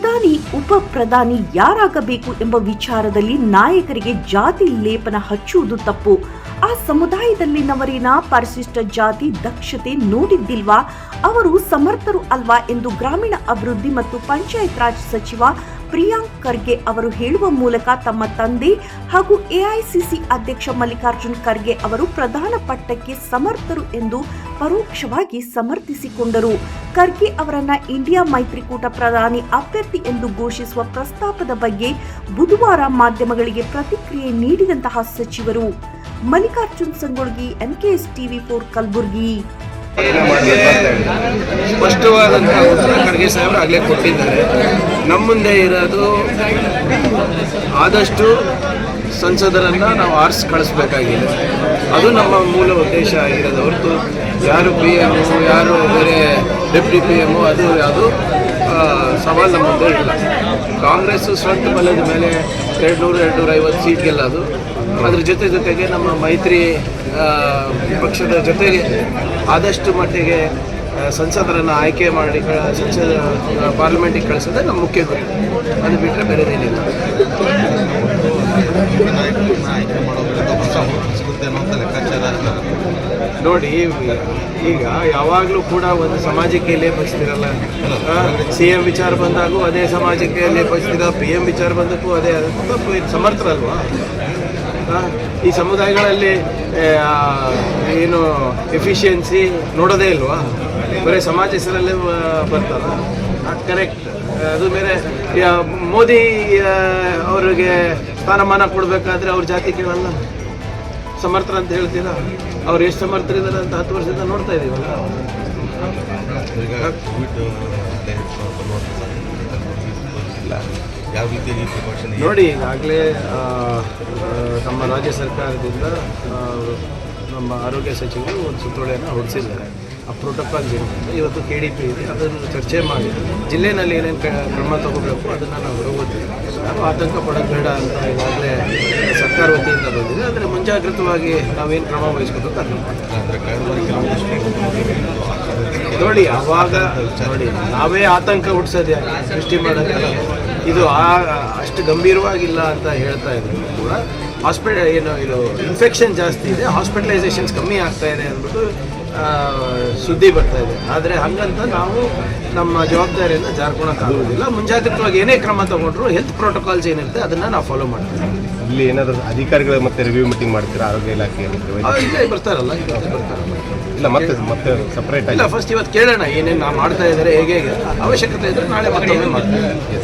ಪ್ರಧಾನಿ, ಉಪ ಪ್ರಧಾನಿ ಯಾರಾಗಬೇಕು ಎಂಬ ವಿಚಾರದಲ್ಲಿ ನಾಯಕರಿಗೆ ಜಾತಿ ಲೇಪನ ಹಚ್ಚುವುದು ತಪ್ಪು. ಆ ಸಮುದಾಯದಲ್ಲಿನವರಿನ ಪರಿಶಿಷ್ಟ ಜಾತಿ ದಕ್ಷತೆ ನೋಡಿದ್ದಿಲ್ವಾ? ಅವರು ಸಮರ್ಥರು ಅಲ್ವಾ ಎಂದು ಗ್ರಾಮೀಣ ಅಭಿವೃದ್ಧಿ ಮತ್ತು ಪಂಚಾಯತ್ ರಾಜ್ ಸಚಿವ ಪ್ರಿಯಾಂಕ್ ಖರ್ಗೆ ಅವರು ಹೇಳುವ ಮೂಲಕ ತಮ್ಮ ತಂದೆ ಹಾಗೂ ಎಐಸಿಸಿ ಅಧ್ಯಕ್ಷ ಮಲ್ಲಿಕಾರ್ಜುನ್ ಖರ್ಗೆ ಅವರು ಪ್ರಧಾನ ಪಟ್ಟಕ್ಕೆ ಸಮರ್ಥರು ಎಂದು ಪರೋಕ್ಷವಾಗಿ ಸಮರ್ಥಿಸಿಕೊಂಡರು. ಖರ್ಗೆ ಅವರನ್ನ ಇಂಡಿಯಾ ಮೈತ್ರಿಕೂಟ ಪ್ರಧಾನಿ ಅಭ್ಯರ್ಥಿ ಎಂದು ಘೋಷಿಸುವ ಪ್ರಸ್ತಾಪದ ಬಗ್ಗೆ ಬುಧವಾರ ಮಾಧ್ಯಮಗಳಿಗೆ ಪ್ರತಿಕ್ರಿಯೆ ನೀಡಿದಂತಹ ಸಚಿವರು. Mallikarjun Sangolgi NKS TV four Kalaburagi. ಸ್ಪಷ್ಟವಾದಂತಹ ಉತ್ತರ ಖರ್ಗೆ ಸಾಹೇಬರು ಆಗಲೇ ಕೊಟ್ಟಿದ್ದಾರೆ. ನಮ್ಮ ಮುಂದೆ ಇರೋದು ಆದಷ್ಟು ಸಂಸದರನ್ನು ನಾವು ಆರಿಸಿ ಕಳಿಸ್ಬೇಕಾಗಿದೆ. ಅದು ನಮ್ಮ ಮೂಲ ಉದ್ದೇಶ ಆಗಿರೋದು ಹೊರತು ಯಾರು ಪಿ ಎಮ್ಮು ಯಾರು ಬೇರೆ ಡೆಪ್ಟಿ ಪಿ ಎಮ್ಮು ಅದು ಅದು ಸವಾಲು ನಮ್ಮ ಮುಂದೆ ಇಲ್ಲ. ಕಾಂಗ್ರೆಸ್ಸು ಸ್ವಂತ ಬಲದ ಮೇಲೆ ಎರಡು ನೂರು ಎರಡು ನೂರ ಐವತ್ತು ಸೀಟ್ ಗೆಲ್ಲೋದು. ಅದ್ರ ಜೊತೆ ಜೊತೆಗೆ ನಮ್ಮ ಮೈತ್ರಿ ಪಕ್ಷದ ಜೊತೆಗೆ ಆದಷ್ಟು ಮಟ್ಟಿಗೆ ಸಂಸದರನ್ನು ಆಯ್ಕೆ ಮಾಡಿ ಸಂಸದ ಪಾರ್ಲಿಮೆಂಟಿಗೆ ಕಳಿಸೋದೇ ನಮ್ಮ ಮುಖ್ಯ ಗುರಿ. ಅದು ಬಿಟ್ಟರೆ ಬೇರೆದೇನಿಲ್ಲ ನೋಡಿ, ಈಗ ಯಾವಾಗಲೂ ಕೂಡ ಒಂದು ಸಮಾಜಕ್ಕೆ ಲೇಪಿಸ್ತಿರಲ್ಲ ಸಿ ಎಂ ವಿಚಾರ ಬಂದಾಗೂ ಅದೇ ಸಮಾಜಕ್ಕೆ ಲೇಪಿಸ್ತೀರ ಪಿ ಎಂ ವಿಚಾರ ಬಂದಕ್ಕೂ ಅದೇ ಸಮರ್ಥರಲ್ವಾ? ಈ ಸಮುದಾಯಗಳಲ್ಲಿ ಏನು ಎಫಿಷಿಯನ್ಸಿ ನೋಡೋದೇ ಇಲ್ವಾ? ಬರೀ ಸಮಾಜ ಹೆಸರಲ್ಲೇ ಬರ್ತಾರ ಕರೆಕ್ಟ್ ಅದು ಬೇರೆ ಮೋದಿ ಅವರಿಗೆ ಸ್ಥಾನಮಾನ ಕೊಡಬೇಕಾದ್ರೆ ಅವ್ರ ಜಾತಿ ಕೇಳಲ್ಲ. ಸಮರ್ಥರ ಅಂತ ಹೇಳ್ತೀರಾ? ಅವ್ರು ಎಷ್ಟು ಸಮರ್ಥರಿದ್ದಾರೆ ಅಂತ ಹತ್ತು ವರ್ಷದಿಂದ ನೋಡ್ತಾ ರೀತಿ ನೋಡಿ, ಈಗಾಗಲೇ ನಮ್ಮ ರಾಜ್ಯ ಸರ್ಕಾರದಿಂದ ನಮ್ಮ ಆರೋಗ್ಯ ಸಚಿವರು ಒಂದು ಸುತ್ತೋಲೆಯನ್ನು ಹೊರಡಿಸಿದ್ದಾರೆ ಆ ಪ್ರೋಟೋಕಾಲ್ ಏನಿದೆ ಇವತ್ತು ಕೆ ಡಿ ಪಿ ಇದೆ. ಅದನ್ನು ಚರ್ಚೆ ಮಾಡಿ. ಜಿಲ್ಲೆನಲ್ಲಿ ಏನೇನು ಕ್ರಮ ತಗೋಬೇಕು ಅದನ್ನು ನಾವು ಹೊರಗೋತೀವಿ ನಾವು ಆತಂಕ ಪಡೋದು ಬೇಡ ಅಂತ ಈಗಾಗಲೇ ಸರ್ಕಾರ ವತಿಯಿಂದ ಬಂದಿದೆ. ಆದರೆ ಮುಂಜಾಗ್ರತವಾಗಿ ನಾವೇನು ಕ್ರಮ ವಹಿಸ್ಕೋದು ಕೆಲವೊಂದಿಷ್ಟು ನೋಡಿ ಅವಾಗ ನೋಡಿ ನಾವೇ ಆತಂಕ ಹುಟ್ಟಿಸೋದೇ ಸೃಷ್ಟಿ ಮಾಡೋದಲ್ಲ. ಇದು ಆ ಅಷ್ಟು ಗಂಭೀರವಾಗಿಲ್ಲ ಅಂತ ಹೇಳ್ತಾ ಇದ್ರು ಕೂಡ. ಹಾಸ್ಪಿಟಲ್ ಏನು ಇದು ಇನ್ಫೆಕ್ಷನ್ ಜಾಸ್ತಿ ಇದೆ ಹಾಸ್ಪಿಟಲೈಸೇಷನ್ಸ್ ಕಮ್ಮಿ ಆಗ್ತಾ ಇದೆ ಅಂದ್ಬಿಟ್ಟು ಸುದ್ದಿ ಬರ್ತಾ ಇದೆ. ಆದರೆ ಹಂಗಂತ ನಾವು ನಮ್ಮ ಜವಾಬ್ದಾರಿಯನ್ನು ಜಾರ್ಕೊಳಕ್ಕಾಗೋದಿಲ್ಲ ಮುಂಜಾಗ್ರತವಾಗಿ ಏನೇ ಕ್ರಮ ತಗೊಂಡ್ರು ಹೆಲ್ತ್ ಪ್ರೋಟೋಕಾಲ್ಸ್ ಏನಿರುತ್ತೆ ಅದನ್ನು ನಾವು ಫಾಲೋ ಮಾಡ್ತೀವಿ. ಇಲ್ಲಿ ಏನಾದರೂ ಅಧಿಕಾರಿಗಳ ಮತ್ತೆ ರಿವ್ಯೂ ಮೀಟಿಂಗ್ ಮಾಡ್ತೀರಾ? ಆರೋಗ್ಯ ಇಲಾಖೆ ಮತ್ತೆ ಇಲ್ಲೇ ಬರ್ತಾರಲ್ಲ ಬರ್ತಾರಲ್ಲ. ಇಲ್ಲ ಮತ್ತೆ ಮತ್ತೆ ಸಪ್ರೇಟ್ ಆಗಿ. ಇಲ್ಲ ಫಸ್ಟ್ ಇವತ್ತು ಕೇಳೋಣ ಏನೇನು ನಾವು ಮಾಡ್ತಾ ಇದ್ದಾರೆ ಹೇಗೆ ಹೇಗೆ ಅವಶ್ಯಕತೆ ಇದ್ದರೆ ನಾಳೆ ಮತ್ತೊಮ್ಮೆ ಮಾಡ್ತೀವಿ.